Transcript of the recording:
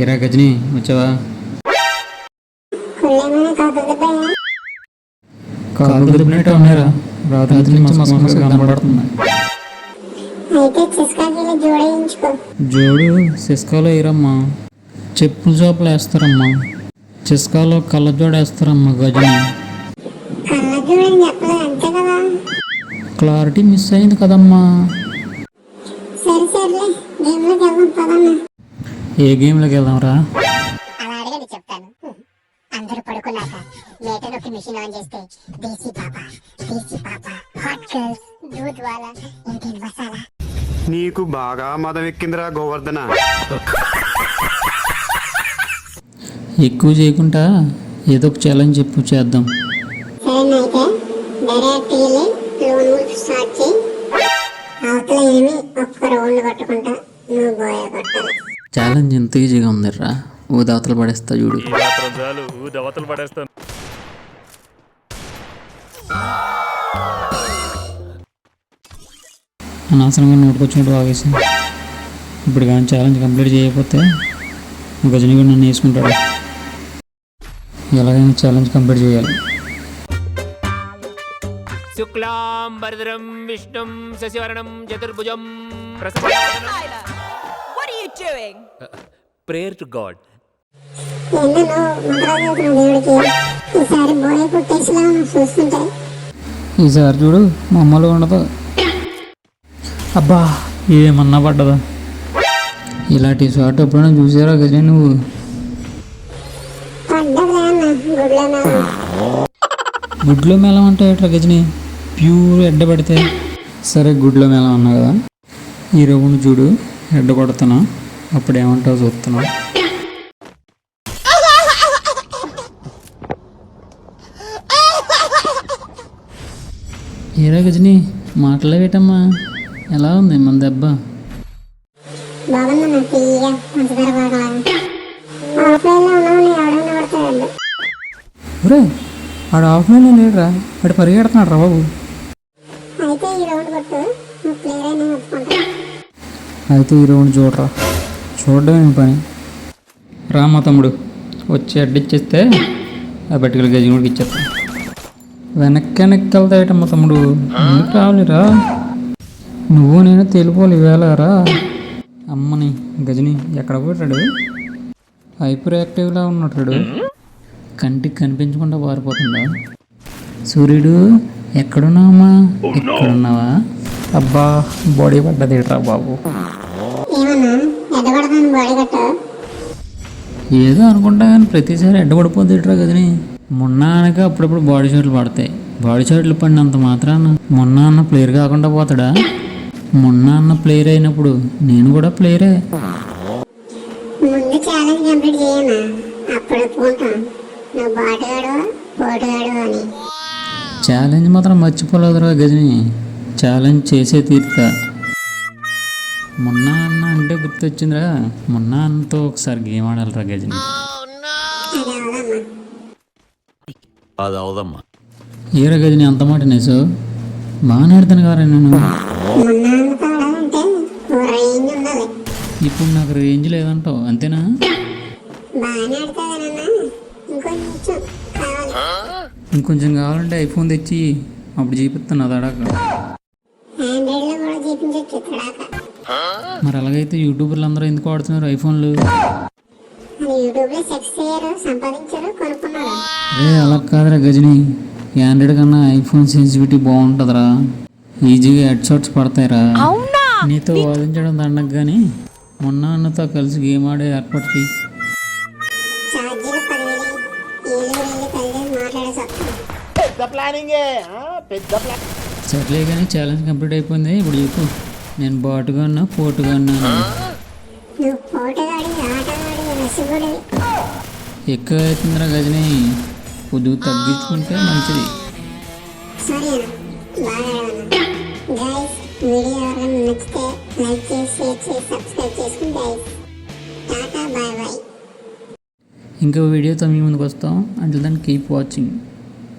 ఏరా గజని వచ్చావా? కాలు దుబ్బినట్టు ఉన్నారా? రాత్రి నుంచి మస్తు మస్తు జోడించుకో జోడు సిస్కాలో వేయరమ్మా చెప్పుల షాపులు వేస్తారమ్మా. చిస్కాలో కళ్ళజోడు వేస్తారమ్మా గజని. కళ్ళ చూడని చెప్పలేదు? అంతే కదా? క్లారిటీ మిస్ అయింది కదమ్మా. ఏ గేమ్లోకి వెళ్దాంరా? అలా అడగండి చెప్తాను. అందరూ పడుకున్నాక మేటలోకి మిషన్ ఆన్ చేస్తే దేశీ పాప దేశీ పాప హాట్ గర్ల్స్ దూద్ వాలా ఇంకేం మసాలా? నీకు బాగా మదం ఎక్కిందిరా గోవర్ధన. ఎక్కువ చేయకుండా ఏదో ఒక ఛాలెంజ్ చెప్పు చేద్దాం. సరేనా అయితే? డైరెక్ట్ వెళ్ళి లోన్ వుల్ఫ్ స్టార్ట్ చేయి. అవతల ఏమి ఒక్క రౌండ్ కొట్టుకుంటా నువ్వు బోయ కొట్టాలి. ఛాలెంజ్ ఎంత ఈజీగా ఉందిరా ఓ దాతలు పడేస్తా చూడు. చాలు. పడేస్తాను. అనవసరంగా నోటుకొచ్చినట్టు ఆగేసి ఇప్పుడు కానీ ఛాలెంజ్ కంప్లీట్ చేయకపోతే గజని కూడా నన్ను వేసుకుంటాడు. ఎలాగైనా ఛాలెంజ్ కంప్లీట్ చేయాలి. శుక్లాం వరదరం విష్ణుం శశివర్ణం చతుర్భుజం you doing? Prayer to God ఎన్నో మంత్రాలు దేవుడికి ఈసారి బోయ కొట్టేసిలా చూస్తుంటే. ఈసారి చూడు మామూలుగా ఉండదు. అబ్బా ఏమన్నా పడ్డదా? ఇలాంటి షాట్ ఎప్పుడైనా చూసారా గజని నువ్వు? పడ్డదిలే అన్న గుడ్ల మీద గుడ్లో మేళం అంటే ఎట్లా గజని? ప్యూర్ ఎడ్డ పడితే. సరే గుడ్లో మేళం అన్నా కదా. ఈ రవ్వును చూడు ఎడ్డ కొడుతున్నా అప్పుడు ఏమంటావు చూస్తున్నా. ఏరా గజని మాట్లాడేటమ్మా ఎలా ఉంది మన దెబ్బ? ఆఫ్లైన్లో ఒరే ఆడు ఆఫ్ లైన్లో లేడురా. ఆడు పరిగెడుతున్నాడు రా బాబు. రౌండ్ అయితే ఈ రౌండ్ చూడరా. చూడడం ఏం పని? రా మా తమ్ముడు వచ్చి అడ్డిచ్చేస్తే ఆ పట్టుకెళ్ళి గజం కూడా ఇచ్చేస్తా. వెనక్కి వెనక్కి వెళ్తాయటమ్మ తమ్ముడు? ఎందుకు రావాలిరా? నువ్వు నేను తెలిపోవాలి వేళ రా. అమ్మని గజని ఎక్కడ పోయాడు హైపర్ యాక్టివ్లా ఉన్నట్టు కంటికి కనిపించకుండా పారిపోతుందా? సూర్యుడు ఎక్కడున్నావమ్మా? ఎక్కడున్నావా? అబ్బా బాడీ పడ్డదేట్రా బాబు. ఏదో అనుకుంటా కానీ ప్రతిసారి అడ్డపడిపోతేట్రా గదిని. మొన్న అనక అప్పుడప్పుడు బాడీ షాట్లు పడతాయి. బాడీ షాట్లు పడినంత మాత్రాన మొన్న అన్న ప్లేయర్ కాకుండా పోతాడా? మొన్న అన్న ప్లేయర్ అయినప్పుడు నేను కూడా ప్లేయరే. ముందు ఛాలెంజ్ కంప్లీట్ అప్పుడు నువ్వు అని. ఛాలెంజ్ మాత్రం మర్చిపోలేదురా గజని. ఛాలెంజ్ చేసే తీరుతా మొన్న అన్న అంటే గుర్తొచ్చిందిరా. మొన్న అన్నతో ఒకసారి గేమ్ ఆడాలిరా గజని. అది అవదమ్మా. ఏరా గజని అంత మాట నేసు బాగానే ఆడుతాను కారా నేను ఇప్పుడు నాకు రేంజ్ లేదంటావు అంతేనా? ఇంకొంచెం కావాలి. ఇంకొంచెం కావాలంటే ఐఫోన్ తెచ్చి అప్పుడు చూపిస్తాను అది అడాక మరి అలాగైతే యూట్యూబర్లు అందరూ ఎందుకు వాడుతున్నారు ఐఫోన్లు? అది అలా కాదురా గజని. ఆండ్రాయిడ్ కన్నా ఐఫోన్ సెన్సిటివిటీ బాగుంటుందిరా. ఈజీగా హెడ్ షాట్స్ పడతాయిరా. నీతో వాదించడం దండకు కానీ మొన్న అన్నతో కలిసి గేమ్ ఆడే ఏర్పాటు చెయ్యి ఛార్జీలు పదివేలు ఏళ్ళు వెళ్ళి కలిసి మాట్లాడేసి వస్తాను సర్లే కానీ ఛాలెంజ్ కంప్లీట్ అయిపోయింది. ఇప్పుడు చెప్పు. నేను బాటుగా ఉన్నా పోటుగా ఉన్నా నువ్వు పోటుగాడి ఆటగాడి రసిగుడివి ఎక్కువ అవుతుందిరా గజని? కొద్దిగా తగ్గించుకుంటే మంచిది. ఇంకో వీడియోతో మీ ముందుకు వస్తాం. అంటే దాన్ని కీప్ వాచింగ్